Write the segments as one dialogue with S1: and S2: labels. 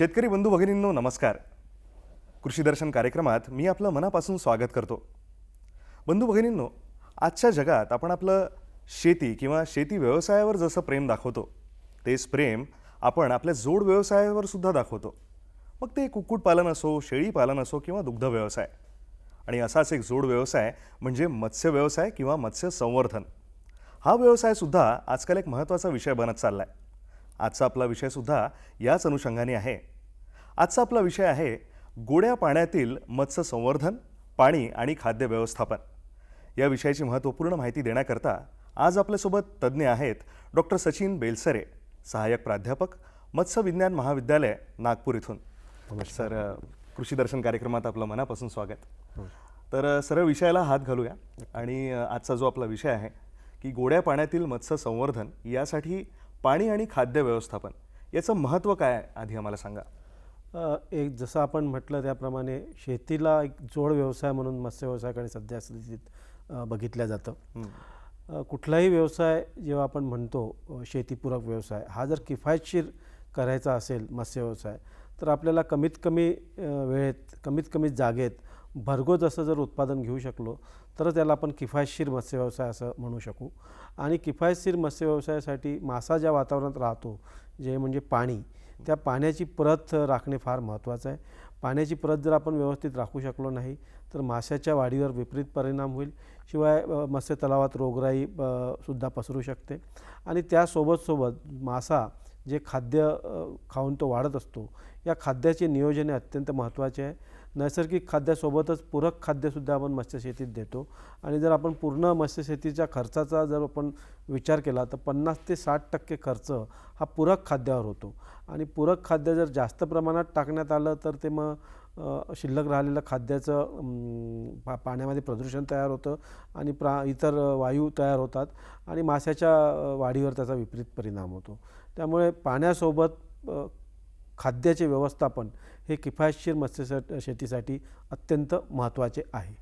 S1: शेतकरी बंधू भगिनींनो नमस्कार. कृषी दर्शन कार्यक्रमात मी आपलं मनापासून स्वागत करतो. बंधू भगिनींनो आजच्या जगात आपण आपलं शेती किंवा शेती व्यवसायावर जसं प्रेम दाखवतो तेच प्रेम आपण आपल्या जोड व्यवसायावर सुद्धा दाखवतो. मग ते कुक्कुटपालन असो शेळीपालन असो किंवा दुग्ध व्यवसाय. आणि असाच एक जोड व्यवसाय म्हणजे मत्स्य व्यवसाय किंवा मत्स्य संवर्धन. हा व्यवसायसुद्धा आजकाल एक महत्त्वाचा विषय बनत चालला आहे आजचा आपला विषयसुद्धा याच अनुषंगाने आहे. आजचा आपला विषय आहे गोड्या पाण्यातील मत्स्य संवर्धन पाणी आणि खाद्य व्यवस्थापन. या विषयाची महत्त्वपूर्ण माहिती देण्याकरता आज आपल्यासोबत तज्ज्ञ आहेत डॉक्टर सचिन बेलसरे सहाय्यक प्राध्यापक मत्स्य विज्ञान महाविद्यालय नागपूर इथून. सर कृषी दर्शन कार्यक्रमात आपलं मनापासून स्वागत. तर अ, सरळ विषयाला हात घालूया आणि आजचा जो आपला विषय आहे की गोड्या पाण्यातील मत्स्य संवर्धन यासाठी पाणी आणि खाद्य व्यवस्थापन याचं महत्त्व काय आहे? आधी आम्हाला सांगा.
S2: एक जसं आपण म्हटलं त्याप्रमाणे शेतीला एक जोड व्यवसाय म्हणून मत्स्य व्यवसायाकडे सध्या स्थितीत बघितलं जातं. कुठलाही व्यवसाय जेव्हा आपण म्हणतो शेतीपूरक व्यवसाय हा जर किफायतशीर करायचा असेल मत्स्य व्यवसाय तर आपल्याला कमीत कमी वेळेत कमीत कमी जागेत भरघोस असं जर उत्पादन घेऊ शकलो तर त्याला आपण किफायतशीर मत्स्यव्यवसाय असं म्हणू शकू. आणि किफायतशीर मत्स्य व्यवसायासाठी मासा ज्या वातावरणात राहतो जे म्हणजे पाणी त्या पाण्याची प्रत राखणे फार महत्त्वाचं आहे. पाण्याची प्रत जर आपण व्यवस्थित राखू शकलो नाही तर माशाच्या वाढीवर विपरीत परिणाम होईल. शिवाय मत्स्य तलावात रोगराई सुद्धा पसरू शकते. आणि त्यासोबत सोबत मासा जे खाद्य खाऊन तो वाढत असतो या खाद्याचे नियोजन अत्यंत महत्त्वाचे आहे. नैसर्गिक खाद्यासोबतच पूरक खाद्यसुद्धा आपण मत्स्यशेतीत देतो. आणि जर आपण पूर्ण मत्स्यशेतीच्या खर्चाचा जर आपण विचार केला तर पन्नास ते साठ टक्के खर्च हा पूरक खाद्यावर होतो. आणि पूरक खाद्य जर जास्त प्रमाणात टाकण्यात आलं तर ते मग शिल्लक राहिलेलं खाद्याचं पा पाण्यामध्ये प्रदूषण तयार होतं आणि प्रा इतर वायू तयार होतात आणि माशाच्या वाढीवर त्याचा विपरीत परिणाम होतो. त्यामुळे पाण्यासोबत खाद्याचे व्यवस्थापन हे किफायतशीर मत्स्य शेतीसाठी अत्यंत महत्त्वाचे आहे.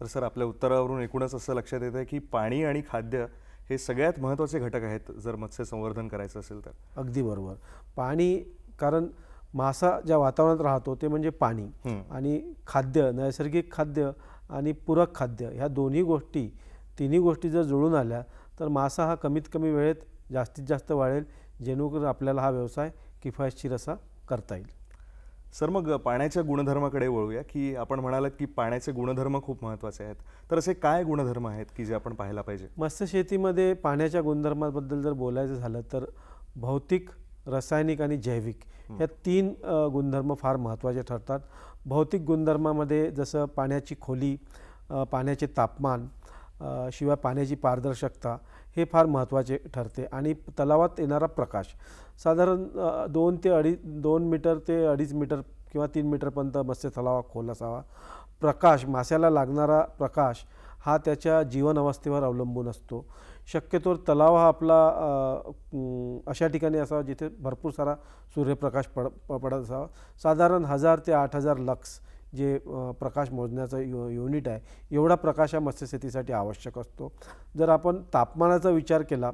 S1: तर सर आपल्या उत्तरावरून एकूणच असं लक्षात येतं की पाणी आणि खाद्य हे सगळ्यात महत्त्वाचे घटक आहेत जर मत्स्य संवर्धन करायचं असेल तर.
S2: अगदी बरोबर. पाणी कारण मासा ज्या वातावरणात राहतो ते म्हणजे पाणी. आणि खाद्य नैसर्गिक खाद्य आणि पूरक खाद्य ह्या दोन्ही गोष्टी तिन्ही गोष्टी जर जुळून आल्या तर मासा हा कमीत कमी वेळेत जास्तीत जास्त वाढेल जेणेकरून आपल्याला हा व्यवसाय किफायतशीर असा करता येईल.
S1: सर मग पाण्याच्या गुणधर्माकडे वळूया की आपण म्हणालात की पाण्याचे गुणधर्म खूप महत्त्वाचे आहेत. तर असे काय गुणधर्म आहेत की जे आपण पाहायला पाहिजे?
S2: मत्स्यशेतीमध्ये पाण्याच्या गुणधर्माबद्दल जर बोलायचं झालं तर भौतिक रासायनिक आणि जैविक या तीन गुणधर्म फार महत्त्वाचे ठरतात. भौतिक गुणधर्मामध्ये जसं पाण्याची खोली पाण्याचे तापमान शिवाय पाण्याची पारदर्शकता हे फार महत्त्वाचे ठरते आणि तलावात येणारा प्रकाश. साधारण दोन ते अडीच दोन मीटर ते अडीच मीटर किंवा तीन मीटरपर्यंत मत्स्य तलावा खोल असावा. प्रकाश माशाला लागणारा प्रकाश हा त्याच्या जीवन अवस्थेवर अवलंबून असतो. शक्यतो तलाव हा आपला अशा ठिकाणी असावा जिथे भरपूर सारा सूर्यप्रकाश पड प- पडत असावा. साधारण हजार ते आठ हजार लक्स जे प्रकाश मोजण्याचं यु युनिट आहे एवढा प्रकाश हा मत्स्यशेतीसाठी आवश्यक असतो. जर आपण तापमानाचा विचार केला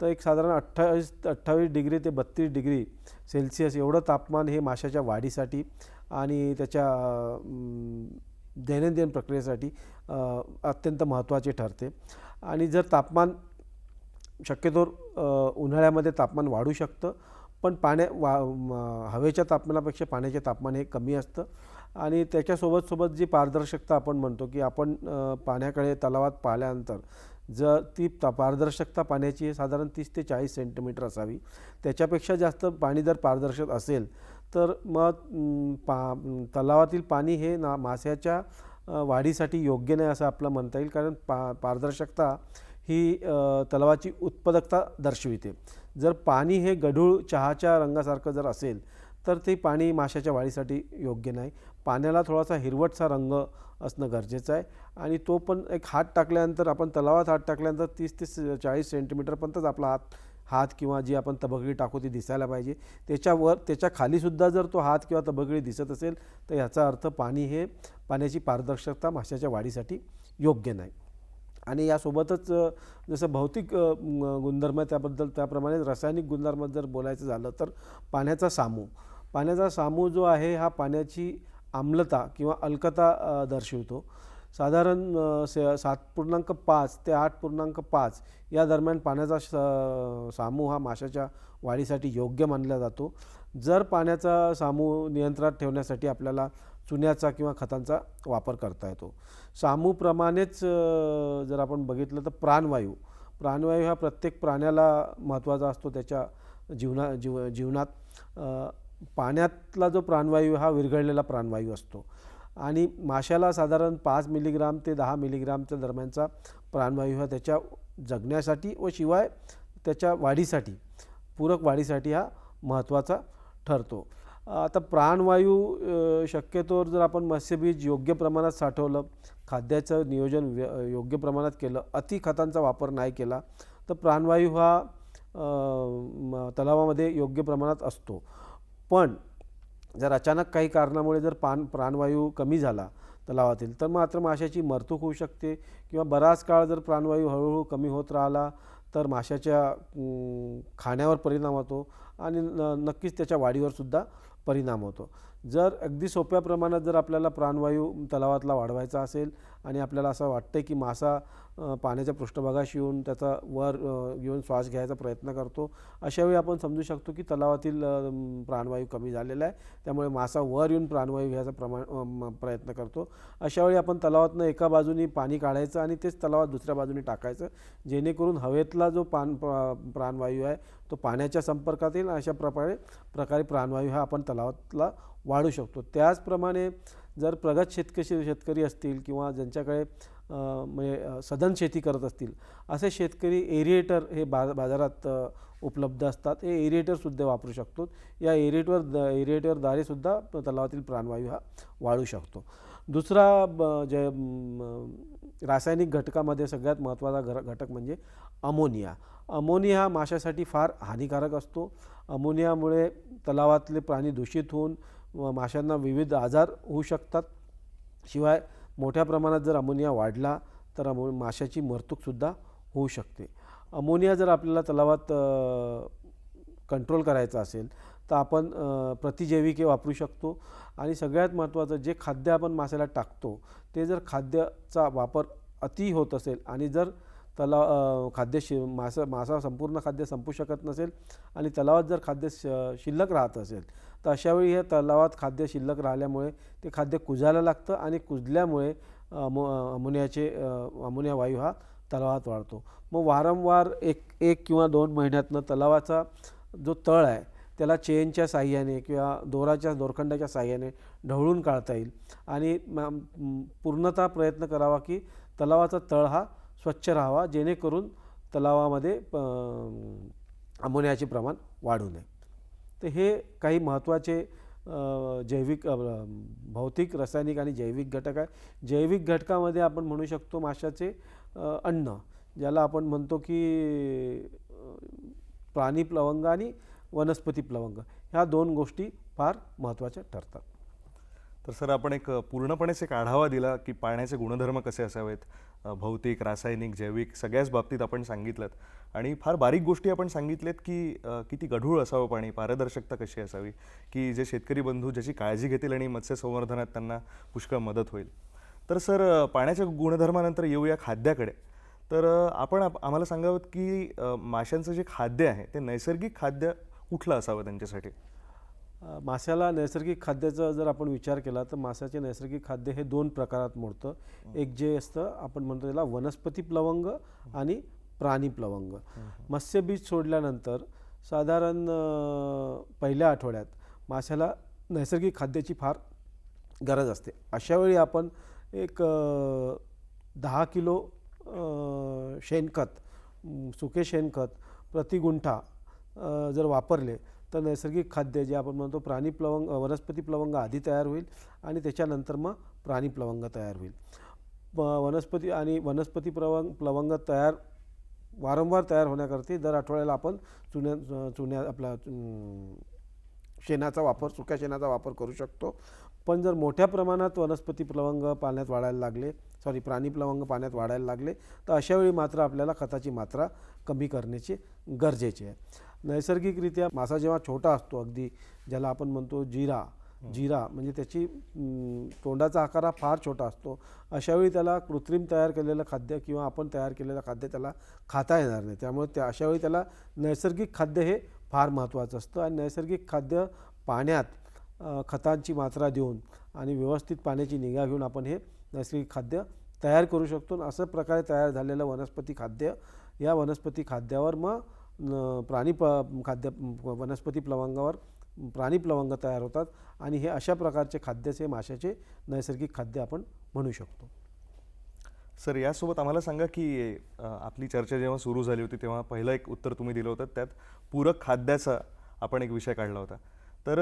S2: तर एक साधारण अठ्ठावीस अठ्ठावीस डिग्री ते बत्तीस डिग्री सेल्सिअस एवढं तापमान हे माशाच्या वाढीसाठी आणि त्याच्या दैनंदिन प्रक्रियेसाठी अत्यंत महत्त्वाचे ठरते. आणि जर तापमान शक्यतो उन्हाळ्यामध्ये तापमान वाढू शकतं पण पाण्या वा हवेच्या तापमानापेक्षा पाण्याचे तापमान हे कमी असतं. आणि त्याच्यासोबत सोबत जी पारदर्शकता आपण म्हणतो की आपण पाण्याकडे तलावात पाहिल्यानंतर जर ती पारदर्शकता पाण्याची साधारण तीस ते चाळीस सेंटीमीटर असावी. त्याच्यापेक्षा जास्त पाणी जर पारदर्शक असेल तर मग पा तलावातील पाणी हे ना माशाच्या वाढीसाठी योग्य नाही असं आपलं म्हणता येईल कारण पा पारदर्शकता ही तलावाची उत्पादकता दर्शविते. जर पाणी हे गढूळ चहाच्या रंगासारखं जर असेल तर ते पाणी माशाच्या वाढीसाठी योग्य नाही. पाण्याला थोडासा हिरवटसा रंग असणं गरजेचं आहे. आणि तो पण एक हात टाकल्यानंतर आपण तलावात हात टाकल्यानंतर तीस ते चाळीस सेंटीमीटरपर्यंतच आपला हात हात किंवा जी आपण तबकडी टाकू ती दिसायला पाहिजे. त्याच्यावर त्याच्या खालीसुद्धा जर तो हात किंवा तबकडी दिसत असेल तर याचा अर्थ पाणी हे पाण्याची पारदर्शकता माशाच्या वाढीसाठी योग्य नाही. आणि यासोबतच जसं भौतिक गुणधर्म आहे त्याबद्दल त्याप्रमाणे रासायनिक गुणधर्म जर बोलायचं झालं तर पाण्याचा सामू. पाण्याचा सामू जो आहे हा पाण्याची आम्लता किंवा अल्कता दर्शवितो दर्शवतो. साधारण से सात पूर्णांक पाच ते आठ पूर्णांक पाच या दरम्यान पाण्याचा सामू हा माशाच्या वाढीसाठी योग्य मानला जातो. जर पाण्याचा सामू नियंत्रणात ठेवण्यासाठी आपल्याला चुन्याचा किंवा खतांचा वापर करता येतो. सामूप्रमाणेच जर आपण बघितलं तर प्राणवायू. प्राणवायू हा प्रत्येक प्राण्याला महत्त्वाचा असतो त्याच्या जीवना जीव जीवनात. पाण्यातला जो प्राणवायू हा विरघळलेला प्राणवायू असतो. आणि माशाला साधारण पाच मिलीग्राम ते दहा मिलीग्रामच्या दरम्यानचा प्राणवायू हा त्याच्या जगण्यासाठी व शिवाय त्याच्या वाढीसाठी पूरक वाढीसाठी हा महत्त्वाचा ठरतो. आता प्राणवायू शक्यतोवर जर आपण मत्स्यबीज योग्य प्रमाणात साठवलं खाद्याचं नियोजन व्य योग्य प्रमाणात केलं अति खतांचा वापर नाही केला तर प्राणवायू हा तलावामध्ये योग्य प्रमाणात असतो. पण जर अचानक काही कारणामुळे जर पान प्राणवायू कमी झाला तलावातील तर मात्र माशाची मरतूक होऊ शकते किंवा बराच काळ जर प्राणवायू हळूहळू कमी होत राहिला तर माशाच्या खाण्यावर परिणाम होतो आणि न नक्कीच त्याच्या वाढीवरसुद्धा परिणाम होतो. जर अगदी सोप्या प्रमाणात जर आपल्याला प्राणवायू तलावातला वाढवायचा असेल आणि आपल्याला असं वाटतं की मासा पाण्याच्या पृष्ठभागाशी येऊन त्याचा वर येऊन श्वास घ्यायचा प्रयत्न करतो. अशावेळी आपण समजू शकतो की तलावातील प्राणवायू कमी झालेला आहे. त्यामुळे मासा वर येऊन प्राणवायू घ्यायचा प्रमाण म, प्रयत्न करतो. अशावेळी आपण तलावातनं एका बाजूनी पाणी काढायचं आणि तेच तलावात दुसऱ्या बाजूने टाकायचं. जेणेकरून हवेतला जो पान प्राणवायू आहे तो पाण्याच्या संपर्कात येईल अशा प्रकारे प्रकारे प्राणवायू हा आपण तलावातला वाढू शकतो. त्याचप्रमाणे जर प्रगत शेतकरी शेतकरी असतील किंवा ज्यांच्याकडे म्हणजे सधन शेती करत असतील असे शेतकरी एरिएटर हे बा बाजारात उपलब्ध असतात. हे एरिएटरसुद्धा वापरू शकतो. या एरिएटवर द एरिएटरद्वारे सुद्धा तलावातील प्राणवायू हा वाढू शकतो. दुसरा ब- जे रासायनिक घटकामध्ये सगळ्यात महत्त्वाचा घर घटक म्हणजे अमोनिया. अमोनिया हा माशासाठी फार हानिकारक असतो. अमोनियामुळे तलावातले प्राणी दूषित होऊन माशांना विविध आजार होऊ शकतात. शिवाय मोठ्या प्रमाणात जर अमोनिया वाढला तर अमो माशाची मरतूकसुद्धा होऊ शकते. अमोनिया जर आपल्याला तलावात कंट्रोल करायचा असेल तर आपण प्रतिजैविके वापरू शकतो. आणि सगळ्यात महत्त्वाचं जे खाद्य आपण माशाला टाकतो ते जर खाद्याचा वापर अति होत असेल आणि जर तलाव खाद्य शि मासा मासा संपूर्ण खाद्य संपू शकत नसेल आणि तलावात जर खाद्य श शिल्लक राहत असेल तर अशावेळी हे तलावात खाद्य शिल्लक राहिल्यामुळे ते खाद्य कुजायला लागतं आणि कुजल्यामुळे अमो अमोनियाचे अमोनिया वायू हा तलावात वाढतो. मग वारंवार एक एक किंवा दोन महिन्यातनं तलावाचा जो तळ आहे त्याला चेनच्या साह्याने किंवा दोराच्या दोरखंडाच्या साह्याने ढवळून काढता येईल आणि पूर्णतः प्रयत्न करावा की तलावाचा तळ हा स्वच्छ राहावा जेणेकरून तलावामध्ये प- अमोनियाचे प्रमाण वाढू नये. तर हे काही महत्त्वाचे जैविक भौतिक रासायनिक आणि जैविक घटक आहे. जैविक घटकामध्ये आपण म्हणू शकतो माशाचे अन्न ज्याला आपण म्हणतो की प्राणी प्लवंग आणि वनस्पती प्लवंग. ह्या दोन गोष्टी फार महत्त्वाच्या ठरतात.
S1: तर सर आपण एक पूर्णपणेच एक आढावा दिला की पाण्याचे गुणधर्म कसे असावेत भौतिक रासायनिक जैविक सगळ्याच बाबतीत आपण सांगितलं आणि फार बारीक गोष्टी आपण सांगितल्यात की किती गढूळ असावं पाणी पारदर्शकता कशी असावी की जे शेतकरी बंधू ज्याची काळजी घेतील आणि मत्स्य संवर्धनात त्यांना पुष्कळ मदत होईल. तर सर पाण्याच्या गुणधर्मानंतर येऊया खाद्याकडे. तर आपण आप- आम्हाला सांगावं की माशांचं जे खाद्य आहे ते नैसर्गिक खाद्य कुठलं असावं त्यांच्यासाठी?
S2: माशाला नैसर्गिक खाद्याचा जर आपण विचार केला तर माशाचे नैसर्गिक खाद्य हे दोन प्रकारात मोडतं. एक जे असतं आपण म्हणतो त्याला वनस्पती प्लवंग आणि प्राणी प्लवंग. मत्स्यबीज सोडल्यानंतर साधारण पहिल्या आठवड्यात माशाला नैसर्गिक खाद्याची फार गरज असते. अशावेळी आपण एक दहा किलो शेणखत सुके शेणखत प्रतिगुंठा जर वापरले तर नैसर्गिक खाद्य जे आपण म्हणतो प्राणी प्लवंग वनस्पती प्लवंग आधी तयार होईल आणि त्याच्यानंतर मग प्राणी प्लवंग तयार होईल. प- वनस्पती आणि वनस्पती प्लवंग प्लवंग तयार वारंवार तयार होण्याकरती दर आठवड्याला आपण चुन्या चुन्या आपला शेणाचा वापर सुक्या शेणाचा वापर करू शकतो. पण जर मोठ्या प्रमाणात वनस्पती प्लवंग पाण्यात वाढायला लागले सॉरी प्राणी प्लवंग पाण्यात वाढायला लागले तर अशावेळी मात्र आपल्याला खताची मात्रा कमी करण्याची गरजेचे आहे. नैसर्गिकरित्या मासा जेव्हा छोटा असतो अगदी ज्याला आपण म्हणतो जिरा जिरा म्हणजे त्याची तोंडाचा आकार हा फार छोटा असतो. अशावेळी त्याला कृत्रिम तयार केलेलं खाद्य किंवा आपण तयार केलेलं खाद्य त्याला खाता येणार नाही. त्यामुळे त्या अशावेळी त्याला नैसर्गिक खाद्य हे फार महत्त्वाचं असतं. आणि नैसर्गिक खाद्य पाण्यात खतांची मात्रा देऊन आणि व्यवस्थित पाण्याची निगा घेऊन आपण हे नैसर्गिक खाद्य तयार करू शकतो. असं प्रकारे तयार झालेलं वनस्पती खाद्य या वनस्पती खाद्यावर मग प्राणी प खाद्य वनस्पती प्लवंगावर प्राणी प्लवंग तयार होतात आणि हे अशा प्रकारचे खाद्याचे माशाचे नैसर्गिक खाद्य आपण म्हणू शकतो.
S1: सर यासोबत आम्हाला सांगा की आपली चर्चा जेव्हा सुरू झाली होती तेव्हा पहिलं एक उत्तर तुम्ही दिलं होतं त्यात पूरक खाद्याचा आपण एक विषय काढला होता. तर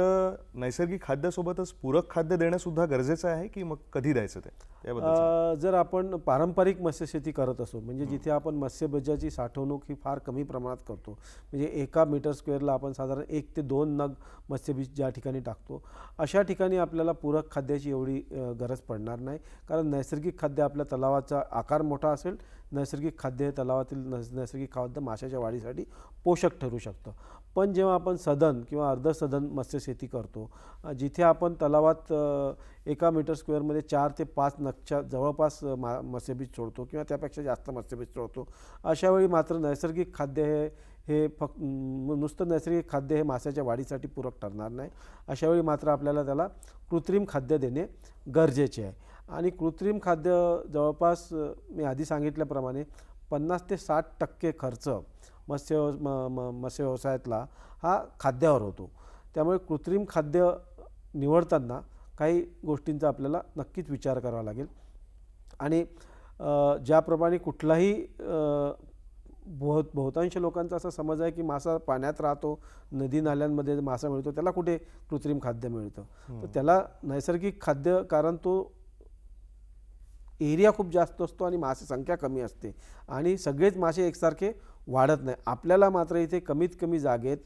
S1: नैसर्गिक खाद्यासोबतच पूरक खाद्य देणं सुद्धा गरजेचं आहे की मग कधी द्यायचं ते?
S2: जर आपण पारंपरिक मत्स्यशेती करत असू म्हणजे जिथे आपण मत्स्यबजाची साठवणूक ही फार कमी प्रमाणात करतो म्हणजे एका मीटर स्क्वेअरला आपण साधारण एक ते दोन नग मत्स्यबीज ज्या ठिकाणी टाकतो अशा ठिकाणी आपल्याला पूरक खाद्याची एवढी गरज पडणार नाही. कारण नैसर्गिक खाद्य आपल्या तलावाचा आकार मोठा असेल नैसर्गिक खाद्य हे तलावातील नैस- नैसर्गिक खाद्य माशाच्या वाढीसाठी पोषक ठरू शकतं. पण जेव्हा आपण सदन किंवा अर्धसदन मत्स्यशेती करतो जिथे आपण तलावात एका मीटर स्क्वेअरमध्ये चार ते पाच नगच्या जवळपास मा मत्स्यबीज सोडतो किंवा त्यापेक्षा जास्त मत्स्यबीज सोडतो अशावेळी मात्र नैसर्गिक खाद्य हे हे फक्त नुसतं नैसर्गिक खाद्य हे माशाच्या वाढीसाठी पूरक ठरणार नाही. अशावेळी मात्र आपल्याला त्याला कृत्रिम खाद्य देणे गरजेचे आहे. आणि कृत्रिम खाद्य जवळपास मी आधी सांगितल्याप्रमाणे पन्नास ते साठ टक्के खर्च मत्स्य म म मत्स्य व्यवसायातला हा खाद्यावर होतो. त्यामुळे कृत्रिम खाद्य निवडताना काही गोष्टींचा आपल्याला नक्कीच विचार करावा लागेल. आणि ज्याप्रमाणे कुठलाही बहुत बहुतांश लोकांचा असा समज आहे की मासा पाण्यात राहतो नदी नाल्यांमध्ये मासा मिळतो त्याला कुठे कृत्रिम खाद्य मिळतं? तर त्याला नैसर्गिक खाद्य कारण तो एरिया खूप जास्त असतो आणि मासे संख्या कमी असते. आणि सगळेच मासे एकसारखे वाढत नाही. आपल्याला मात्र इथे कमीत कमी जागेत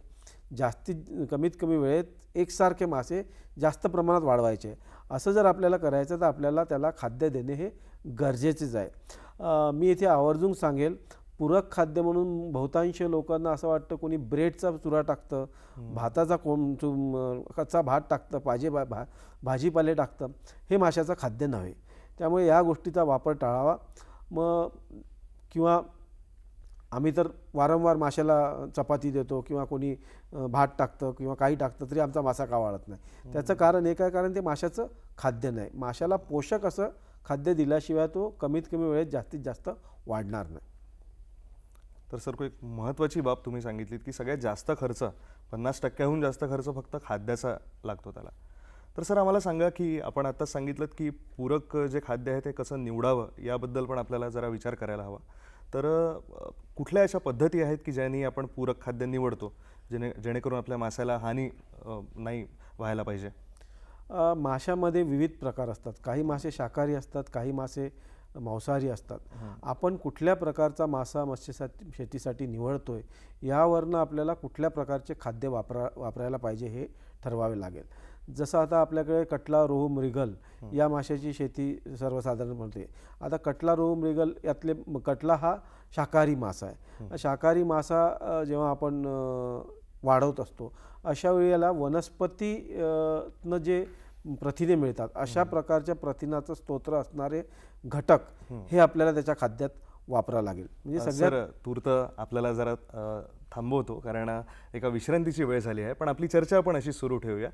S2: जास्तीत कमीत कमी वेळेत एकसारखे मासे जास्त प्रमाणात वाढवायचे. असं जर आपल्याला करायचं तर आपल्याला त्याला खाद्य देणे हे गरजेचेच आहे. मी इथे आवर्जून सांगेल पूरक खाद्य म्हणून बहुतांश लोकांना असं वाटतं कोणी ब्रेडचा चुरा टाकतं भाताचा कोण कच्चा भात टाकतं पाजे भा भा भाजीपाले टाकतं हे माशाचं खाद्य नव्हे. त्यामुळे या गोष्टीचा वापर टाळावा. मग किंवा आम्ही तर वारंवार माशाला चपाती देतो किंवा कोणी भात टाकतं किंवा काही टाकतं तरी आमचा मासा का वाढत नाही. त्याचं कारण एक आहे कारण ते माशाचं खाद्य नाही. माशाला पोषक असं खाद्य दिल्याशिवाय तो कमीत कमी वेळेत जास्तीत जास्त वाढणार नाही.
S1: तर सर को एक महत्त्वाची बाब तुम्ही सांगितलीत की सगळ्यात जास्त खर्च पन्नास टक्क्याहून जास्त खर्च फक्त खाद्याचा लागतो त्याला. तर सर आम्हाला सांगा की आपण आत्ताच सांगितलं की पूरक जे खाद्य आहे ते कसं निवडावं याबद्दल पण आपल्याला जरा विचार करायला हवा. तर कुठल्या अशा पद्धती आहेत की ज्यांनी आपण पूरक खाद्य निवडतो जेणे जेणेकरून आपल्या मासाला हानी नाही व्हायला पाहिजे?
S2: माशामध्ये विविध प्रकार असतात. काही मासे शाकाहारी असतात काही मासे मांसाहारी असतात. आपण कुठल्या प्रकारचा मासा मत्स्यसाठी शेतीसाठी निवडतोय यावरनं आपल्याला कुठल्या प्रकारचे खाद्य वापरा वापरायला पाहिजे हे ठरवावे लागेल. जसं आता आपल्याकडे कटला रोहू मृगल या माशाची शेती सर्वसाधारण म्हणते आता कटला रोहू मृगल यातले कटला हा शाकाहारी मासा आहे. शाकाहारी मासा जेव्हा आपण वाढवत असतो अशा वेळी याला वनस्पती अ, न जे प्रथिने मिळतात अशा प्रकारच्या प्रथिनाचं स्तोत्र असणारे घटक हे. आपल्याला त्याच्या खाद्यात वापरावं लागेल. म्हणजे सगळ्यात
S1: सर तूर्त आपल्याला जरा थांबवतो कारण एका विश्रांतीची वेळ झाली आहे. पण आपली चर्चा आपण अशी सुरू ठेवूया.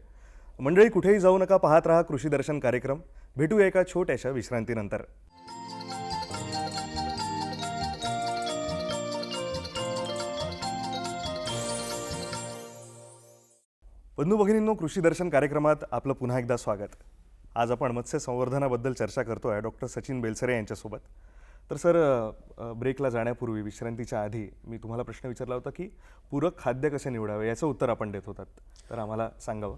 S1: मंडळी कुठेही जाऊ नका पाहत राहा कृषी दर्शन कार्यक्रम. भेटूया एका छोट्याशा विश्रांतीनंतर. बंधू भगिनींनो कृषी दर्शन कार्यक्रमात आपलं पुन्हा एकदा स्वागत. आज आपण मत्स्य संवर्धनाबद्दल चर्चा करतो आहे डॉक्टर सचिन बेलसरे यांच्यासोबत. तर सर ब्रेकला जाण्यापूर्वी विश्रांतीच्या आधी मी तुम्हाला प्रश्न विचारला होता की पूरक खाद्य कसे निवडावे याचं उत्तर आपण देत होतात. तर आम्हाला सांगावं.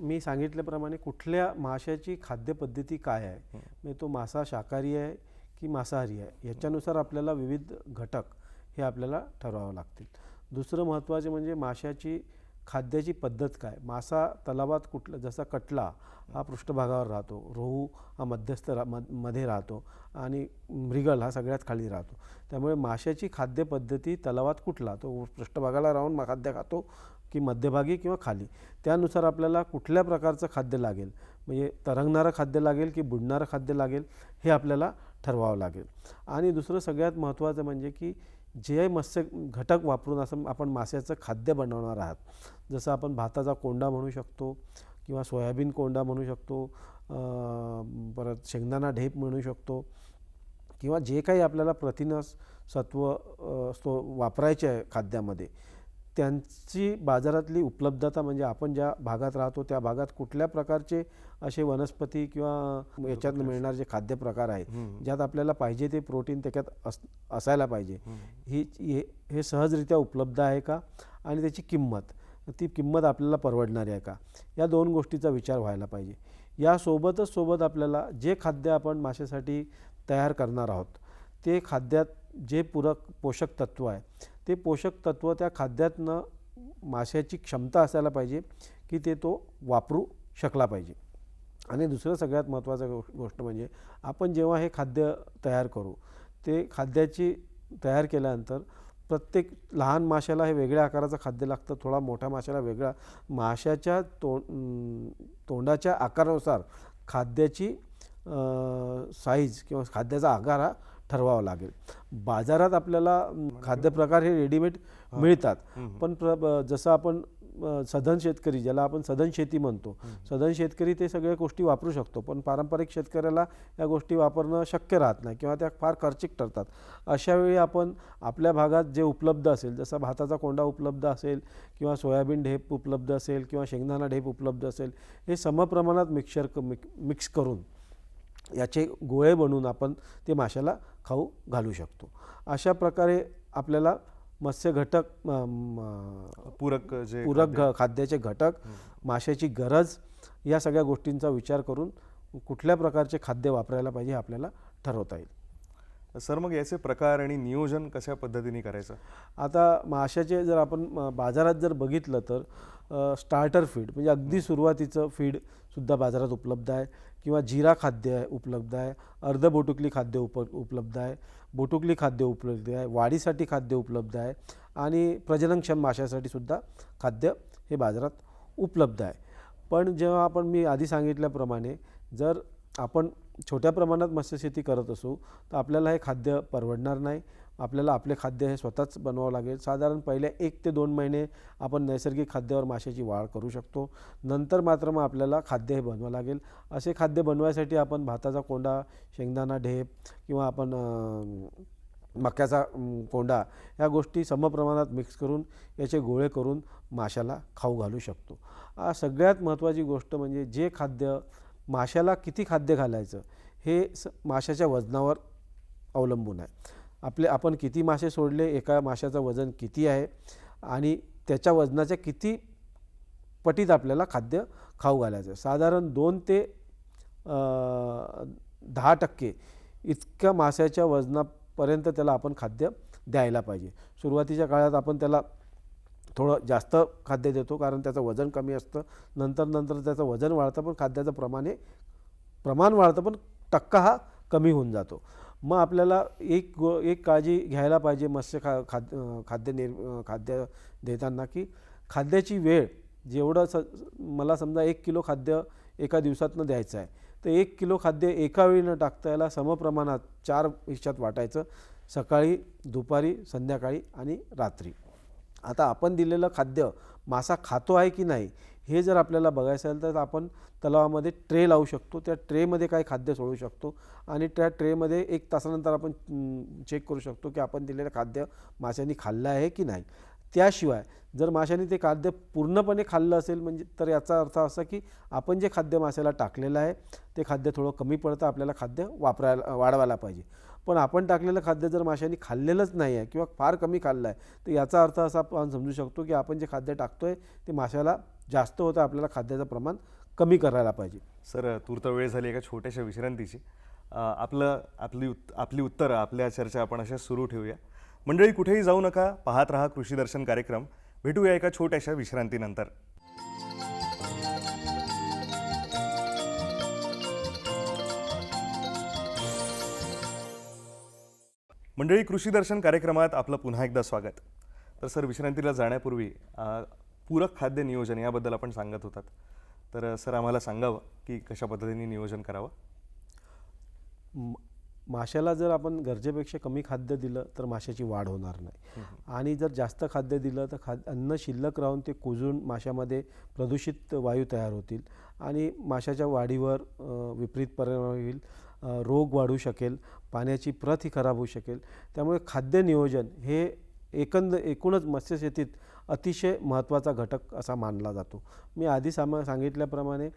S2: मी सांगितल्याप्रमाणे कुठल्या माशाची खाद्यपद्धती काय आहे? म्हणजे तो मासा शाकाहारी आहे की मांसाहारी आहे? याच्यानुसार आपल्याला विविध घटक हे आपल्याला ठरवावं लागतील. दुसरं महत्त्वाचे म्हणजे माशाची खाद्याची पद्धत काय? मासा तलावात कुठला जसा कटला हा पृष्ठभागावर राहतो. रोहू हा मध्यस्थ रा मधमध्ये राहतो. आणि मृगल हा सगळ्यात खाली राहतो. त्यामुळे माशाची खाद्यपद्धती तलावात कुठला? तो पृष्ठभागाला राहून मा- खाद्य खातो. की मध्यभागी किंवा खाली. त्यानुसार आपल्याला कुठल्या प्रकारचं खाद्य लागेल? म्हणजे तरंगणारं खाद्य लागेल की बुडणारं खाद्य लागेल? हे आपल्याला ठरवावं लागेल. आणि दुसरं सगळ्यात महत्त्वाचं म्हणजे की जे मत्स्य घटक वापरून असं आपण माशाचं खाद्य बनवणार आहात. जसं आपण भाताचा कोंडा म्हणू शकतो किंवा सोयाबीन कोंडा म्हणू शकतो परत शेंगदाणा ढेप म्हणू शकतो किंवा जे काही आपल्याला प्रथिनसत्व वापरायचे आहे खाद्यामध्ये त्यांची बाजारातली उपलब्धता म्हणजे आपण ज्या भागात राहतो त्या भागात कुठल्या प्रकारचे असे वनस्पती किंवा याच्यात मिळणार जे खाद्य प्रकार आहे ज्यात आपल्याला पाहिजे ते प्रोटीन त्याच्यात अस असायला पाहिजे. ही हे हे सहजरित्या उपलब्ध आहे का? आणि त्याची किंमत ती किंमत आपल्याला परवडणारी आहे का? या दोन गोष्टीचा विचार व्हायला पाहिजे. यासोबतच सोबत आपल्याला जे खाद्य आपण माशासाठी तयार करणार आहोत ते खाद्यात जे पूरक पोषक तत्व आहे ते पोषक तत्व त्या खाद्यातनं माशाची क्षमता असायला पाहिजे की ते तो वापरू शकला पाहिजे. आणि दुसरं सगळ्यात महत्त्वाचं गो गोष्ट म्हणजे आपण जेव्हा हे खाद्य तयार करू ते खाद्याची तयार केल्यानंतर प्रत्येक लहान माशाला हे वेगळ्या आकाराचं खाद्य लागतं थोडा मोठ्या माशाला वेगळा. माशाच्या तोंड तोंडाच्या आकारानुसार खाद्याची साईज किंवा खाद्याचा आकार हा ठरवावा लागेल. बाजारात आपल्याला खाद्यप्रकार हे रेडीमेड मिळतात. पण जसं आपण सधन शेतकरी ज्याला आपण सधन शेती म्हणतो सधन शेतकरी ते सगळ्या गोष्टी वापरू शकतो पण पारंपरिक शेतकऱ्याला या गोष्टी वापरणं शक्य राहत नाही किंवा त्या फार खर्चिक ठरतात. अशा वेळी आपण आपल्या भागात जे उपलब्ध असेल जसा भाताचा कोंडा उपलब्ध असेल किंवा सोयाबीन ढेप उपलब्ध असेल किंवा शेंगदाणा ढेप उपलब्ध असेल हे समप्रमाणात मिक्सर क- मिक मिक्स करून याचे गोळे बनवून आपण ते माशाला खाऊ घालू शकतो. अशा प्रकारे आपल्याला मत्स्य घटक
S1: पूरक जे
S2: पूरक घ खाद्याचे घटक माशाची गरज या सगळ्या गोष्टींचा विचार करून कुठल्या प्रकारचे खाद्य वापरायला पाहिजे आपल्याला ठरवता येईल.
S1: सर मग याचे प्रकार आणि नियोजन कशा पद्धतीने करायचं?
S2: आता माशाचे जर आपण बाजारात जर बघितलं तर स्टार्टर फीड म्हणजे अगदी सुरुवातीचं फीडसुद्धा बाजारात उपलब्ध आहे. किंवा जिरा खाद्य आहे उपलब्ध आहे अर्ध बोटुकली खाद्य उप उपलब्ध आहे बोटुकली खाद्य उपलब्ध आहे वाढीसाठी खाद्य उपलब्ध आहे आणि प्रजननक्षम माशासाठी सुद्धा खाद्य हे बाजारात उपलब्ध आहे. पण जेव्हा आपण मी आधी सांगितल्याप्रमाणे जर आपण छोट्या प्रमाणात मत्स्यशेती करत असू तर आपल्याला हे खाद्य परवडणार नाही. आपल्याला आपले खाद्य हे स्वतःच बनवावं लागेल. साधारण पहिल्या एक ते दोन महिने आपण नैसर्गिक खाद्यावर माशाची वाढ करू शकतो. नंतर मात्र मग आपल्याला खाद्य हे बनवावं लागेल. असे खाद्य बनवायसाठी आपण भाताचा कोंडा शेंगदाणा ढेप किंवा आपण मक्याचा कोंडा या गोष्टी समप्रमाणात मिक्स करून याचे गोळे करून माशाला खाऊ घालू शकतो. सगळ्यात महत्त्वाची गोष्ट म्हणजे जे खाद्य माशाला किती खाद्य घालायचं हे स माशाच्या वजनावर अवलंबून आहे. आपले आपण किती मासे सोडले एका माशाचं वजन किती आहे आणि त्याच्या वजनाच्या किती पटीत आपल्याला खाद्य खाऊ घालायचं आहे. साधारण दोन ते दहा टक्के इतक्या माशाच्या वजनापर्यंत त्याला आपण खाद्य द्यायला पाहिजे. सुरुवातीच्या काळात आपण त्याला थोडं जास्त खाद्य देतो कारण त्याचं वजन कमी असतं. नंतर नंतर त्याचं वजन वाढतं पण खाद्याचं प्रमाणे प्रमाण वाढतं पण टक्का हा कमी होऊन जातो. मग आपल्याला एक गो एक काळजी घ्यायला पाहिजे मत्स्य खा खाद्य खाद्य निर् खाद्य देताना की खाद्याची वेळ जेवढं स मला समजा एक किलो खाद्य एका दिवसातनं द्यायचं आहे तर एक किलो खाद्य एका वेळी न टाकता याला समप्रमाणात चार हिश्यात वाटायचं सकाळी दुपारी संध्याकाळी आणि रात्री. आता आपण दिलेलं खाद्य मासा खातो आहे की नाही हे जर आपल्याला बघायचं असेल तर आपण तलावामध्ये ट्रे लावू शकतो. त्या ट्रेमध्ये काय खाद्य सोडू शकतो आणि त्या ट्रेमध्ये एक तासानंतर आपण चेक करू शकतो की आपण दिलेलं खाद्य माशांनी खाल्लं आहे की नाही. त्याशिवाय जर माशांनी ते खाद्य पूर्णपणे खाल्लं असेल म्हणजे तर याचा अर्थ असा की आपण जे खाद्य माशाला टाकलेलं आहे ते खाद्य थोडं कमी पडतं आपल्याला खाद्य वापरायला वाढवायला पाहिजे. पण आपण टाकलेलं खाद्य जर माशांनी खाल्लेलंच नाही आहे किंवा फार कमी खाल्लं आहे तर याचा अर्थ असा आपण समजू शकतो की आपण जे खाद्य टाकतो आहे ते माशाला जास्त होतं आपल्याला खाद्याचं प्रमाण कमी करायला पाहिजे.
S1: सर तूर्त वेळ झाली एका छोट्याशा विश्रांतीची. आपलं आपली उत् आपली उत्तरं आपल्या चर्चा आपण अशा सुरू ठेवूया. मंडळी कुठेही जाऊ नका पाहत रहा कृषी दर्शन कार्यक्रम. भेटूया एका छोट्याशा विश्रांतीनंतर. मंडळी कृषी दर्शन कार्यक्रमात आपलं पुन्हा एकदा स्वागत. तर सर विश्रांतीला जाण्यापूर्वी पूरक खाद्य नियोजन याबद्दल आपण सांगत होतात. तर सर आम्हाला सांगावं की कशा पद्धतीने नियोजन करावं?
S2: माशाला जर आपण गरजेपेक्षा कमी खाद्य दिलं तर माशाची वाढ होणार नाही. आणि जर जास्त खाद्य दिलं तर खाद अन्न शिल्लक राहून ते कुजून माशामध्ये प्रदूषित वायू तयार होतील आणि माशाच्या वाढीवर विपरीत परिणाम होईल. रोग वाढू शकेल पाण्याची प्रत ही खराब होऊ शकेल. त्यामुळे खाद्य नियोजन हे एकंद एकूणच मत्स्यशेतीत अतिशय महत्त्वाचा घटक असा मानला जातो. मी आधी सामा सांगितल्याप्रमाणे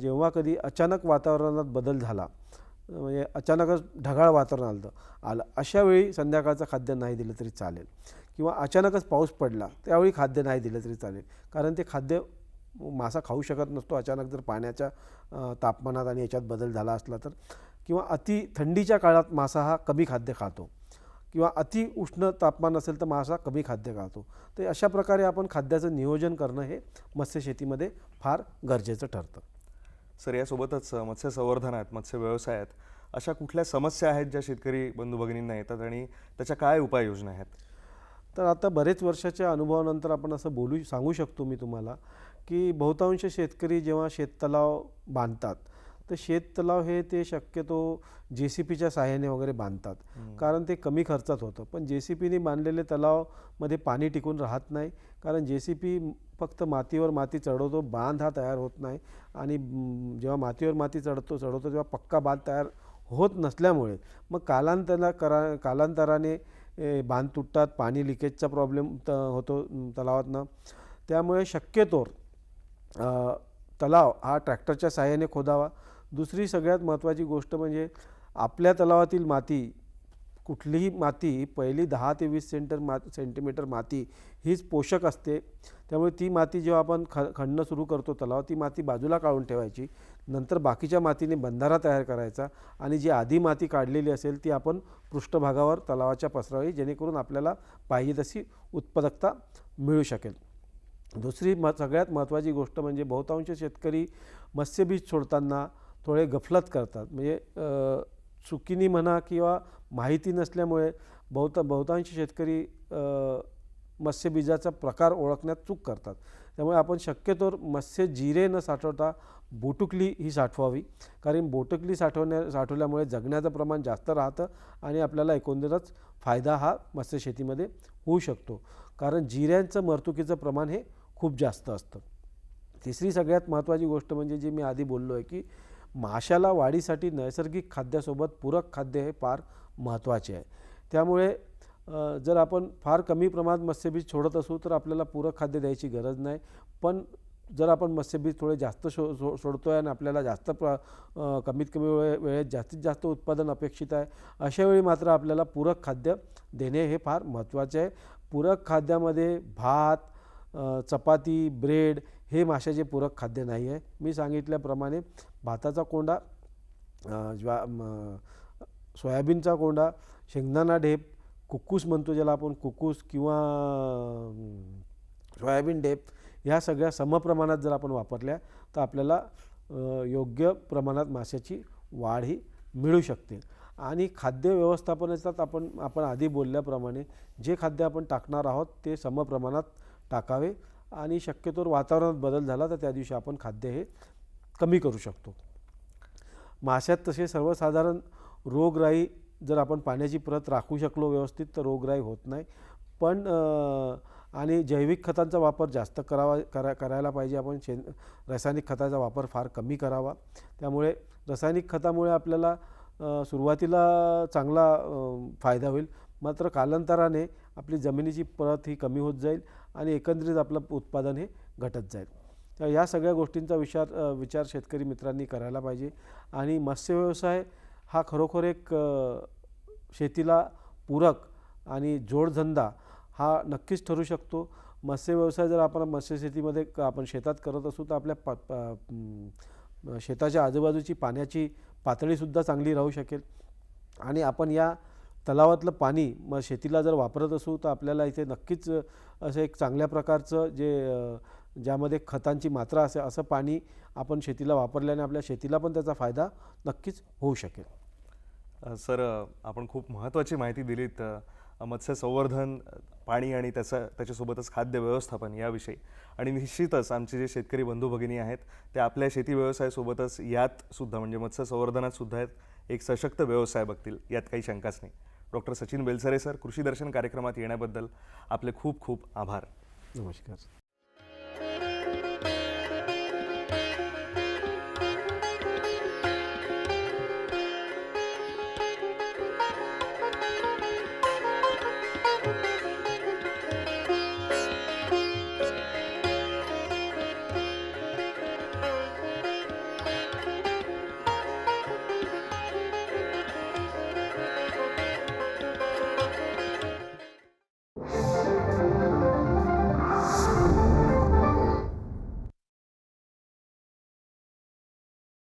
S2: जेव्हा कधी अचानक वातावरणात बदल झाला म्हणजे अचानकच ढगाळ वातावरण आलं आलं अशा वेळी संध्याकाळचं खाद्य नाही दिलं तरी चालेल. किंवा अचानकच पाऊस पडला त्यावेळी खाद्य नाही दिलं तरी चालेल. कारण ते खाद्य मासा खाऊ शकत नसतो अचानक जर पाण्याच्या तापमानात आणि याच्यात बदल झाला असला तर. किंवा अति थंडीच्या काळात मासा हा कमी खाद्य खातो. किंवा अति उष्ण तापमान असेल तर मासा कमी खाद्य खातो तर अशा प्रकारे आपण खाद्याचं नियोजन करणं हे मत्स्यशेतीमध्ये फार गरजेचं ठरतं.
S1: सर यासोबतच मत्स्य संवर्धनात मत्स्य व्यवसायात अशा कुठल्या समस्या आहेत ज्या शेतकरी बंधू भगिनींना येतात आणि त्याच्या काय उपाययोजना आहेत?
S2: तर आता बरेच वर्षाच्या अनुभवानंतर आपण असं बोलू सांगू शकतो मी तुम्हाला की बहुतांश शेतकरी जेव्हा शेततलाव बांधतात तर शेततलाव हे ते शक्यतो जे सी पीच्या साह्याने वगैरे बांधतात. कारण ते कमी खर्चात होतं. पण जे सी पीने बांधलेले तलावमध्ये पाणी टिकून राहत नाही. कारण जे सी पी फक्त मातीवर माती चढवतो बांध हा तयार होत नाही. आणि जेव्हा मातीवर माती चढतो चढवतो तेव्हा पक्का बांध तयार होत नसल्यामुळे मग कालांतरा करा कालांतराने बांध तुटतात पाणी लिकेजचा प्रॉब्लेम त होतो तलावातनं. त्यामुळे शक्यतोर अ, तलाव हा ट्रॅक्टरच्या साहाय्याने खोदावा. दुसरी सगळ्यात महत्त्वाची गोष्ट म्हणजे आपल्या तलावातील माती कुठलीही माती पहिली दहा ते वीस सेंटर मा सेंटीमीटर माती हीच पोषक असते. त्यामुळे ती माती जेव्हा आपण ख खणणं सुरू करतो तलाव ती माती बाजूला काढून ठेवायची. नंतर बाकीच्या मातीने बंधारा तयार करायचा आणि जी आधी माती काढलेली असेल ती आपण पृष्ठभागावर तलावाच्या पसरावी जेणेकरून आपल्याला पाहिजे तशी उत्पादकता मिळू शकेल. दुसरी म सगळ्यात महत्त्वाची गोष्ट म्हणजे बहुतांश शेतकरी मत्स्यबीज सोडताना थोडे गफलत करतात. म्हणजे चुकीनी म्हणा किंवा माहिती नसल्यामुळे बहुत बहुतांश शेतकरी मत्स्यबीजाचा प्रकार ओळखण्यात चूक करतात. त्यामुळे आपण शक्यतोवर मत्स्य जिरे न साठवता बोटुकली ही साठवावी. कारण बोटुकली साठवण्या साठवल्यामुळे जगण्याचं प्रमाण जास्त राहतं आणि आपल्याला एकंदरच फायदा हा मत्स्यशेतीमध्ये होऊ शकतो. कारण जिऱ्यांचं मर्तुकीचं प्रमाण हे खूप जास्त असतं. तिसरी सगळ्यात महत्त्वाची गोष्ट म्हणजे जी मी आधी बोललो आहे की माशाला वाढीसाठी नैसर्गिक खाद्यासोबत पूरक खाद्य हे फार महत्त्वाचे आहे. त्यामुळे जर आपण फार कमी प्रमाणात मत्स्यबीज सोडत असू तर आपल्याला पूरक खाद्य द्यायची गरज नाही. पण जर आपण मत्स्यबीज थोडे जास्त शो सो सोडतो आहे आणि आपल्याला जास्त प्र कमीत कमी वेळे वेळेत जास्तीत जास्त उत्पादन अपेक्षित आहे अशा वेळी मात्र आपल्याला पूरक खाद्य देणे हे फार महत्त्वाचे आहे. पूरक खाद्यामध्ये भात चपाती ब्रेड हे माशाचे पूरक खाद्य नाही आहे. मी सांगितल्याप्रमाणे भाताचा कोंडा ज्वा सोयाबीनचा कोंडा शेंगदाणा ढेप कुक्कूस म्हणतो ज्याला आपण कुक्कूस किंवा सोयाबीन ढेप ह्या सगळ्या समप्रमाणात जर आपण वापरल्या तर आपल्याला योग्य प्रमाणात माशाची वाढ ही मिळू शकते. आणि खाद्य व्यवस्थापनाच्यात आपण आपण आधी बोलल्याप्रमाणे जे खाद्य आपण टाकणार आहोत ते समप्रमाणात टाकावे. आणि शक्यतोवर वातावरणात बदल झाला तर त्या दिवशी आपण खाद्य हे कमी करू शकतो. माशात तसे सर्वसाधारण रोगराई जर आपण पाण्याची प्रत राखू शकलो व्यवस्थित तर रोगराई होत नाही. पण आणि जैविक खतांचा वापर जास्त करावा करा करायला पाहिजे. आपण शेण रासायनिक खताचा वापर फार कमी करावा. त्यामुळे रासायनिक खतामुळे आपल्याला सुरुवातीला चांगला फायदा होईल. मात्र कालांतराने आपली जमिनीची प्रत ही कमी होत जाईल आणि एकंदरीत आपलं उत्पादन हे घटत जाईल. तर या सगळ्या गोष्टींचा विचार विचार शेतकरी मित्रांनी करायला पाहिजे. आणि मत्स्यव्यवसाय हा खरोखर एक शेतीला पूरक आणि जोडधंदा हा नक्कीच ठरू शकतो. मत्स्यव्यवसाय जर आपण मत्स्यशेतीमध्ये क- आपण शेतात करत असू तर आपल्या पा शेताच्या आजूबाजूची पाण्याची पातळीसुद्धा चांगली राहू शकेल. आणि आपण या तलावातलं पाणी मग शेतीला जर वापरत असू तर आपल्याला इथे नक्कीच असं एक चांगल्या प्रकारचं जे ज्यामध्ये खतांची मात्रा असेल असं पाणी आपण शेतीला वापरल्याने आपल्या शेतीला पण त्याचा फायदा नक्कीच होऊ शकेल.
S1: सर आपण खूप महत्त्वाची माहिती दिलीत मत्स्य संवर्धन पाणी आणि त्याचं त्याच्यासोबतच खाद्य व्यवस्थापन याविषयी. आणि निश्चितच आमचे जे शेतकरी बंधू भगिनी आहेत ते आपल्या शेती व्यवसायासोबतच यात सुद्धा म्हणजे मत्स्य संवर्धनात सुद्धा एक सशक्त व्यवसाय बघतील यात काही शंकाच नाही. डॉक्टर सचिन बेलसरे सर कृषी दर्शन कार्यक्रमात येण्याबद्दल आपले खूप खूप आभार.
S2: नमस्कार.